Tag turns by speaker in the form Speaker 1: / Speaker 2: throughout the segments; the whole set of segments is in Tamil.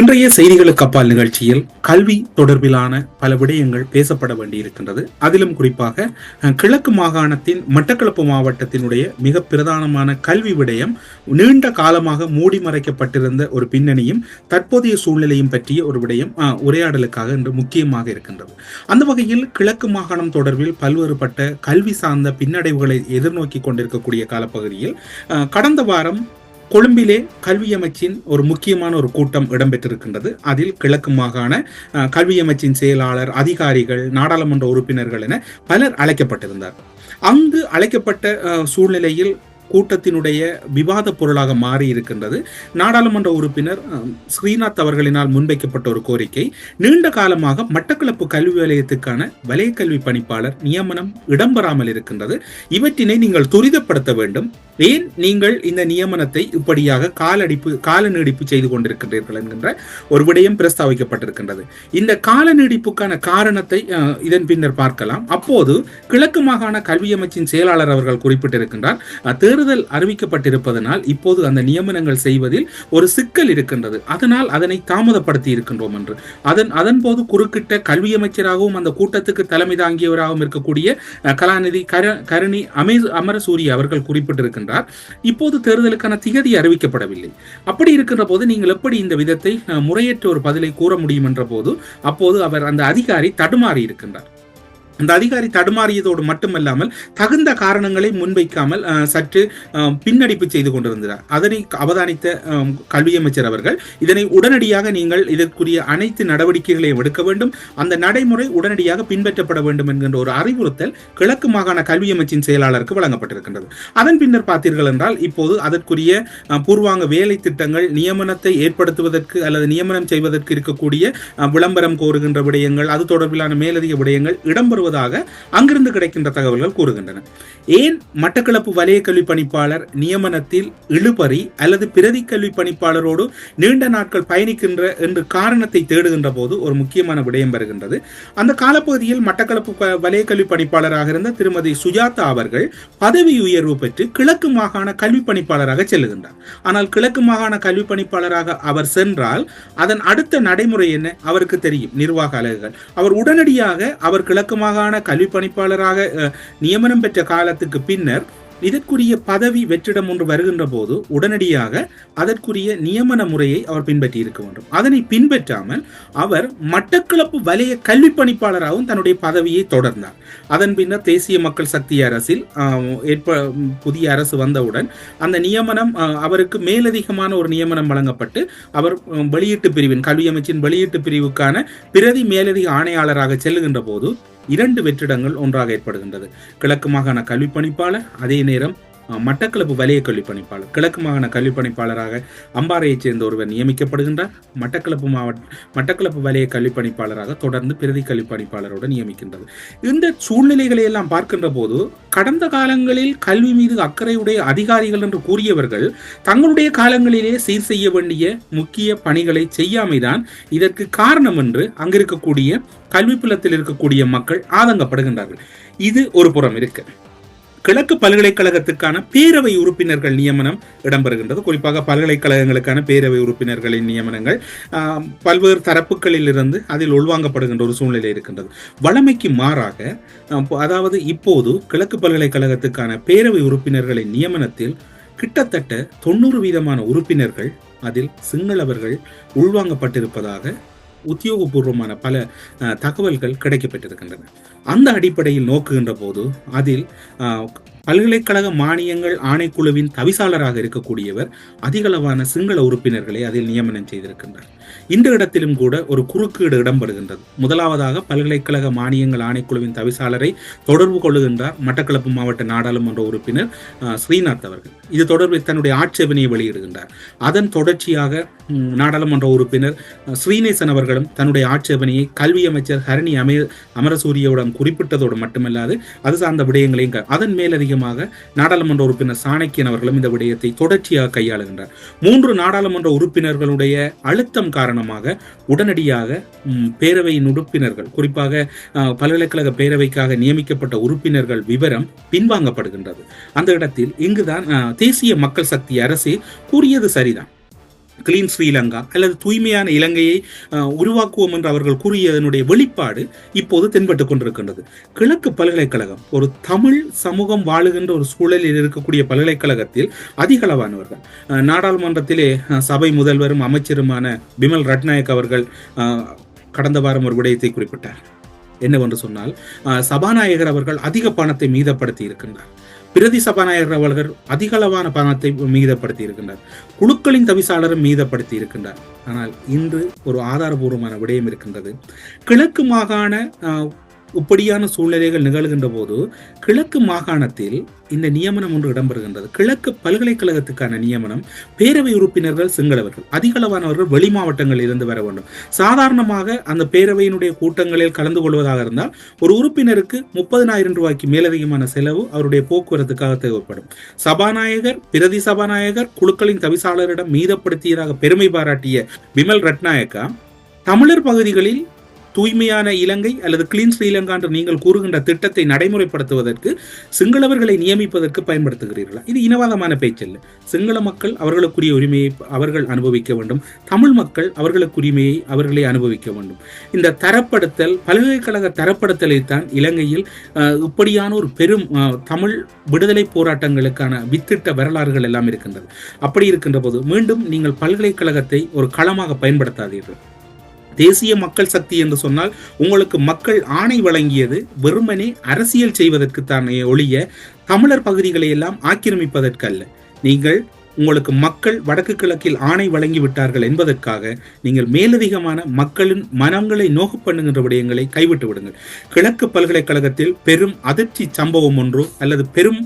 Speaker 1: இன்றைய செய்திகளுக்கு அப்பால் நிகழ்ச்சியில் கல்வி தொடர்பிலான பல விடயங்கள் பேசப்பட வேண்டியிருக்கின்றது. அதிலும் குறிப்பாக கிழக்கு மாகாணத்தின் மட்டக்களப்பு மாவட்டத்தினுடைய மிக பிரதானமான கல்வி விடயம் நீண்ட காலமாக மூடி மறைக்கப்பட்டிருந்த ஒரு பின்னணியும் தற்போதைய சூழ்நிலையும் பற்றிய ஒரு விடயம் உரையாடலுக்காக இன்று முக்கியமாக இருக்கின்றது. அந்த வகையில் கிழக்கு மாகாணம் தொடர்பில் பல்வேறுபட்ட கல்வி சார்ந்த பின்னடைவுகளை எதிர்நோக்கி கொண்டிருக்கக்கூடிய காலப்பகுதியில் கடந்த வாரம் கொழும்பிலே கல்வியமைச்சின் ஒரு முக்கியமான ஒரு கூட்டம் இடம்பெற்றிருக்கின்றது. அதில் கிழக்கு மாகாண கல்வியமைச்சின் செயலாளர் அதிகாரிகள் நாடாளுமன்ற உறுப்பினர்கள் என பலர் அழைக்கப்பட்டிருந்தார். அங்கு அழைக்கப்பட்ட சூழ்நிலையில் கூட்டத்தினுடைய விவாத பொருளாக மாறி இருக்கின்றது. நாடாளுமன்ற உறுப்பினர் ஸ்ரீநாத் அவர்களினால் முன்வைக்கப்பட்ட ஒரு கோரிக்கை நீண்ட காலமாக மட்டக்களப்பு கல்வி வலயத்துக்கான வலயக்கல்வி கல்வி பணிப்பாளர் நியமனம் இடம்பெறாமல் இருக்கின்றது. இவற்றினை நீங்கள் துரிதப்படுத்த வேண்டும். ஏன் நீங்கள் இந்த நியமனத்தை இப்படியாக காலடிப்பு கால நீடிப்பு செய்து கொண்டிருக்கின்றீர்கள் என்கின்ற ஒரு விடயம் பிரஸ்தாவிக்கப்பட்டிருக்கின்றது. இந்த கால நீடிப்புக்கான காரணத்தை இதன் பின்னர் பார்க்கலாம். அப்போது கிழக்கு மாகாண கல்வி அமைச்சின் செயலாளர் அவர்கள் குறிப்பிட்டிருக்கின்றார். தேர்தல் மாறுதல் அறிவிக்கப்பட்டிருப்பதனால் இப்போது அந்த நியமனங்கள் செய்வதில் ஒரு சிக்கல் இருக்கின்றது. அதனால் அதனை தாமதப்படுத்தி இருக்கின்றோம் என்று. அதன் அதன் போது குறுக்கிட்ட கல்வி அமைச்சராகவும் அந்த கூட்டத்துக்கு தலைமை தாங்கியவராகவும் இருக்கக்கூடிய கலாநிதி கர கருணி அமே அமரசூரி அவர்கள் குறிப்பிட்டிருக்கின்றார். இப்போது தேர்தலுக்கான திகதி அறிவிக்கப்படவில்லை. அப்படி இருக்கின்ற போது நீங்கள் எப்படி இந்த விதத்தை முறையற்ற ஒரு பதிலை கூற முடியும் என்ற போது அப்போது அவர் அந்த அதிகாரி தடுமாறி இருக்கின்றார். அந்த அதிகாரி தடுமாறியதோடு மட்டுமல்லாமல் தகுந்த காரணங்களை முன்வைக்காமல் சற்று பின்னடிப்பு செய்து கொண்டிருந்தார். அதனை அவதானித்த கல்வி அமைச்சர் அவர்கள் இதனை உடனடியாக நீங்கள் இதற்குரிய அனைத்து நடவடிக்கைகளையும் எடுக்க வேண்டும். அந்த நடைமுறை உடனடியாக பின்பற்றப்பட வேண்டும் என்கின்ற ஒரு அறிவுறுத்தல் கிழக்கு மாகாண கல்வி அமைச்சின் செயலாளருக்கு வழங்கப்பட்டிருக்கின்றது. அதன் பின்னர் பார்த்தீர்கள் என்றால் இப்போது அதற்குரிய பூர்வாங்க வேலை திட்டங்கள் நியமனத்தை ஏற்படுத்துவதற்கு அல்லது நியமனம் செய்வதற்கு இருக்கக்கூடிய விளம்பரம் கோருகின்ற விடயங்கள் அது தொடர்பிலான மேலதிக விடயங்கள் இடம்பெறுவதாக அங்கிருந்து கிடைக்கின்ற தகவல்கள் கூறுகின்றன. ஏன் மட்டக்களப்பு வலய கல்வி பணிப்பாளர் நியமனத்தில் இழுபறி அல்லது பிரதி கல்வி பணிப்பாளரோடு நீண்ட நாட்கள் பயணிக்கின்ற என்று காரணத்தை தேடுகின்ற போது ஒரு முக்கியமான விடயம் வருகின்றது. அந்த காலப்பகுதியில் மட்டக்களப்பு வலய கல்வி பணிப்பாளராக இருந்த திருமதி சுஜாதா அவர்கள் பதவி உயர்வு பெற்று கிழக்கு மாகாண கல்வி பணிப்பாளராக செல்லுகின்றார். ஆனால் கிழக்கு மாகாண கல்வி பணிப்பாளராக அவர் சென்றால் அதன் அடுத்த நடைமுறை என்ன? அவருக்கு தெரியும். நிர்வாக அலகுகள். அவர் உடனடியாக அவர் கிழக்கு மாகாண கல்வி பணிப்பாளராக நியமனம் பெற்ற காலத்துக்கு பின்னர் இதற்குரிய பதவி வெற்றிடம் ஒன்று வருகின்ற போது உடனடியாக அதற்குரிய நியமன முறையை அவர் பின்பற்றி இருக்க வேண்டும். அதனை பின்பற்றாமல் அவர் மட்டக்களப்பு வலய கல்வி பணிப்பாளராகவும் தன்னுடைய பதவியை தொடர்ந்தார். அதன் பின்னர் தேசிய மக்கள் சக்தி அரசில் ஏற்ப புதிய அரசு வந்தவுடன் அந்த நியமனம் அவருக்கு மேலதிகமான ஒரு நியமனம் வழங்கப்பட்டு அவர் வெளியீட்டு பிரிவின் கல்வி அமைச்சின் வெளியீட்டு பிரிவுக்கான பிரதி மேலதிக ஆணையாளராக செல்லுகின்ற போது இரண்டு வெற்றிடங்கள் ஒன்றாக ஏற்படுகின்றது. கிழக்கு மாகாண கல்வி பணிப்பாளர் அதே நேரம் மட்டக்களப்பு வலய கல்வி பணிப்பாளர் கிழக்கு மாகாண கல்வி பணிப்பாளராக அம்பாறையைச் சேர்ந்த ஒருவர் நியமிக்கப்படுகின்றார். மட்டக்களப்பு மாவட்ட மட்டக்களப்பு வலய கல்வி பணிப்பாளராக தொடர்ந்து பிரதி கல்வி பணிப்பாளரோடு நியமிக்கின்றது. இந்த சூழ்நிலைகளை எல்லாம் பார்க்கின்ற போது கடந்த காலங்களில் கல்வி மீது அக்கறையுடைய அதிகாரிகள் என்று கூறியவர்கள் தங்களுடைய காலங்களிலே சீர் செய்ய வேண்டிய முக்கிய பணிகளை செய்யாமைதான் இதற்கு காரணம் என்று அங்கிருக்கக்கூடிய கல்வி புலத்தில் இருக்கக்கூடிய மக்கள் ஆதங்கப்படுகின்றார்கள். இது ஒரு புறம் இருக்கு. கிழக்கு பல்கலைக்கழகத்துக்கான பேரவை உறுப்பினர்கள் நியமனம் இடம்பெறுகின்றது. குறிப்பாக பல்கலைக்கழகங்களுக்கான பேரவை உறுப்பினர்களின் நியமனங்கள் பல்வேறு தரப்புகளில் இருந்து அதில் உள்வாங்கப்படுகின்ற ஒரு சூழ்நிலை இருக்கின்றது. வழமைக்கு மாறாக அதாவது இப்போது கிழக்கு பல்கலைக்கழகத்துக்கான பேரவை உறுப்பினர்களின் நியமனத்தில் கிட்டத்தட்ட தொண்ணூறு வீதமான உறுப்பினர்கள் அதில் சிங்களவர்கள் உள்வாங்கப்பட்டிருப்பதாக உத்தியோகபூர்வமான பல அஹ், தகவல்கள் கிடைக்கப்பட்டிருக்கின்றன. அந்த அடிப்படையில் நோக்குகின்ற போது அதில் பல்கலைக்கழக மானியங்கள் ஆணைக்குழுவின் தவிசாளராக இருக்கக்கூடியவர் அதிகளவான சிங்கள உறுப்பினர்களை அதில் நியமனம் செய்திருக்கின்றார். இந்த இடத்திலும் கூட ஒரு குறுக்கீடு இடம்பெறுகின்றது. முதலாவதாக பல்கலைக்கழக மானியங்கள் ஆணைக்குழுவின் தவிசாளரை தொடர்பு கொள்ளுகின்றார் மட்டக்களப்பு மாவட்ட நாடாளுமன்ற உறுப்பினர் ஸ்ரீநாத் அவர்கள். இது தொடர்பில் தன்னுடைய ஆட்சேபனையை வெளியிடுகின்றார். அதன் தொடர்ச்சியாக நாடாளுமன்ற உறுப்பினர் ஸ்ரீநேசன் அவர்களும் தன்னுடைய ஆட்சேபனையை கல்வி அமைச்சர் ஹரணி அமே அமரசூரியவுடன் குறிப்பிட்டதோடு மட்டுமல்லாது அது சார்ந்த விடயங்களையும் அதன் மேலதிகமாக நாடாளுமன்ற உறுப்பினர் சாணக்கியன் அவர்களும் இந்த விடயத்தை தொடர்ச்சியாக கையாளுகின்றார். மூன்று நாடாளுமன்ற உறுப்பினர்களுடைய அழுத்தம் காரணமாக உடனடியாக பேரவையின் உறுப்பினர்கள் குறிப்பாக அஹ், பல்கலைக்கழக பேரவைக்காக நியமிக்கப்பட்ட உறுப்பினர்கள் விவரம் பின்வாங்கப்படுகின்றது. அந்த இடத்தில் இங்குதான் தேசிய மக்கள் சக்தி அரசு கூறியது சரிதான். கிளீன் ஸ்ரீலங்கா அல்லது தூய்மையான இலங்கையை உருவாக்குவோம் என்று அவர்கள் கூறியதனுடைய வெளிப்பாடு இப்போது தென்பட்டுக் கொண்டிருக்கின்றது. கிழக்கு பல்கலைக்கழகம் ஒரு தமிழ் சமூகம் வாழுகின்ற ஒரு சூழலில் இருக்கக்கூடிய பல்கலைக்கழகத்தில் அதிகளவானவர்கள். நாடாளுமன்றத்திலே சபை முதல்வரும் அமைச்சருமான பிமல் ரட்நாயக் அவர்கள் கடந்த வாரம் ஒரு விடயத்தை குறிப்பிட்டார். என்னவென்று சொன்னால் சபாநாயகர் அவர்கள் அதிக பணத்தை மீதப்படுத்தி இருக்கின்றார். பிரதி சபாநாயகர் அவர்கள் அதிகளவான பணத்தை மீதப்படுத்தி இருக்கின்றார் குழுக்களின் தவிசாளரும் மீதப்படுத்தி இருக்கின்றார் ஆனால் இன்று ஒரு ஆதாரபூர்வமான விடயம் இருக்கின்றது. கிழக்கு மாகாண இப்படியான சூழ்நிலைகள் நிகழ்கின்ற போது கிழக்கு மாகாணத்தில் இந்த நியமனம் ஒன்று இடம்பெறுகின்றது. கிழக்கு பல்கலைக்கழகத்துக்கான நியமனம் பேரவை உறுப்பினர்கள் சிங்களவர்கள் அதிகளவானவர்கள் வெளி மாவட்டங்களில் இருந்து வர வேண்டும். சாதாரணமாக அந்த பேரவையினுடைய கூட்டங்களில் கலந்து கொள்வதாக இருந்தால் ஒரு உறுப்பினருக்கு முப்பதினாயிரம் ரூபாய்க்கு மேலதிகமான செலவு அவருடைய போக்குவரத்துக்காக தேவைப்படும். சபாநாயகர் பிரதி சபாநாயகர் குழுக்களின் தவிசாளரிடம் மீதப்படுத்தியதாக பெருமை பாராட்டிய விமல் ரட்நாயக்கா தமிழர் பகுதிகளில் தூய்மையான இலங்கை அல்லது கிளீன் ஸ்ரீலங்கா என்று நீங்கள் கூறுகின்ற திட்டத்தை நடைமுறைப்படுத்துவதற்கு சிங்களவர்களை நியமிப்பதற்கு பயன்படுத்துகிறீர்களா? இது இனவாதமான பேச்சல்ல. சிங்கள மக்கள் அவர்களுக்குரிய உரிமையை அவர்கள் அனுபவிக்க வேண்டும். தமிழ் மக்கள் அவர்களுக்கு உரிமையை அவர்களே அனுபவிக்க வேண்டும். இந்த தரப்படுத்தல் பல்கலைக்கழக தரப்படுத்தலை தான் இலங்கையில் இப்படியான ஒரு பெரும் தமிழ் விடுதலை போராட்டங்களுக்கான வித்திட்ட வரலாறுகள் எல்லாம் இருக்கின்றது. அப்படி இருக்கின்ற போது மீண்டும் நீங்கள் பல்கலைக்கழகத்தை ஒரு களமாக பயன்படுத்தாதீர்கள். தேசிய மக்கள் சக்தி என்று சொன்னால் உங்களுக்கு மக்கள் ஆணை வழங்கியது வெறுமனே அரசியல் செய்வதற்கு தானே ஒழிய தமிழர் பகுதிகளை எல்லாம் ஆக்கிரமிப்பதற்கல்ல. நீங்கள் உங்களுக்கு மக்கள் வடக்கு கிழக்கில் ஆணை வழங்கி விட்டார்கள் என்பதற்காக நீங்கள் மேலதிகமான மக்களின் மனங்களை நோக்கு பண்ணுகின்ற விடயங்களை கைவிட்டு விடுங்கள். கிழக்கு பல்கலைக்கழகத்தில் பெரும் அதிர்ச்சி சம்பவம் ஒன்றோ அல்லது பெரும்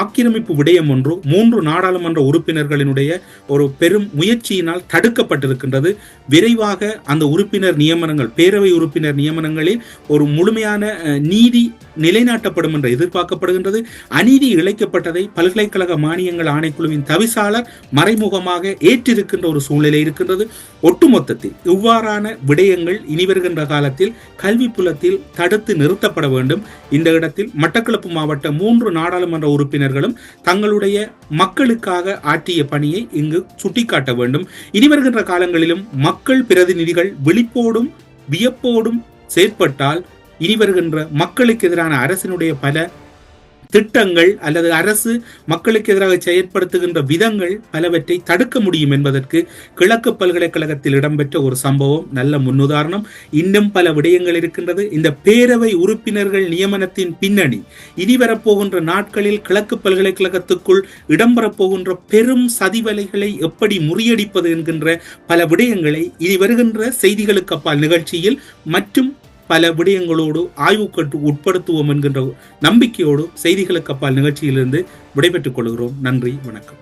Speaker 1: ஆக்கிரமிப்பு விடயம் ஒன்றோ மூன்று நாடாளுமன்ற உறுப்பினர்களினுடைய ஒரு பெரும் முயற்சியினால் தடுக்கப்பட்டிருக்கின்றது. விரைவாக அந்த உறுப்பினர் நியமனங்கள் பேரவை உறுப்பினர் நியமனங்களில் ஒரு முழுமையான நீதி நிலைநாட்டப்படும் என்று எதிர்பார்க்கப்படுகின்றது. அநீதி இழைக்கப்பட்டதை பல்கலைக்கழக மானியங்கள் ஆணைக்குழுவின் தவிசாளர் மறைமுகமாக ஏற்றிருக்கின்ற ஒரு சூழ்நிலை இருக்கின்றது. ஒட்டுமொத்தத்தில் இவ்வாறான விடயங்கள் இனி வருகின்ற காலத்தில் கல்வி புலத்தில் தடுத்து நிறுத்தப்பட வேண்டும். இந்த இடத்தில் மட்டக்களப்பு மாவட்ட மூன்று நாடாளுமன்ற உறுப்பினர்களும் தங்களுடைய மக்களுக்காக ஆற்றிய பணியை இங்கு சுட்டிக்காட்ட வேண்டும். இனி வருகின்ற காலங்களிலும் மக்கள் பிரதிநிதிகள் விழிப்போடும் வியப்போடும் செயற்பட்டால் இனி வருகின்ற மக்களுக்கு எதிரான அரசினுடைய பல திட்டங்கள் அல்லது அரசு மக்களுக்கு எதிராக செயற்படுத்துகின்ற விதங்கள் பலவற்றை தடுக்க முடியும் என்பதற்கு கிழக்கு பல்கலைக்கழகத்தில் இடம்பெற்ற ஒரு சம்பவம் நல்ல முன்னுதாரணம். இன்னும் பல விடயங்கள் இருக்கின்றது. இந்த பேரவை உறுப்பினர்கள் நியமனத்தின் பின்னணி. இனி வரப்போகின்ற நாட்களில் கிழக்கு பல்கலைக்கழகத்துக்குள் இடம்பெறப்போகின்ற பெரும் சதிவலைகளை எப்படி முறியடிப்பது என்கின்ற பல விடயங்களை இனி வருகின்ற செய்திகளுக்கு அப்பால் நிகழ்ச்சியில் மற்றும் பல விடயங்களோடு ஆய்வுக்கட்டு உட்படுத்துவோம் என்கின்ற நம்பிக்கையோடு செய்திகளுக்கு அப்பால் நிகழ்ச்சியிலிருந்து விடைபெற்றுக் கொள்கிறோம். நன்றி வணக்கம்.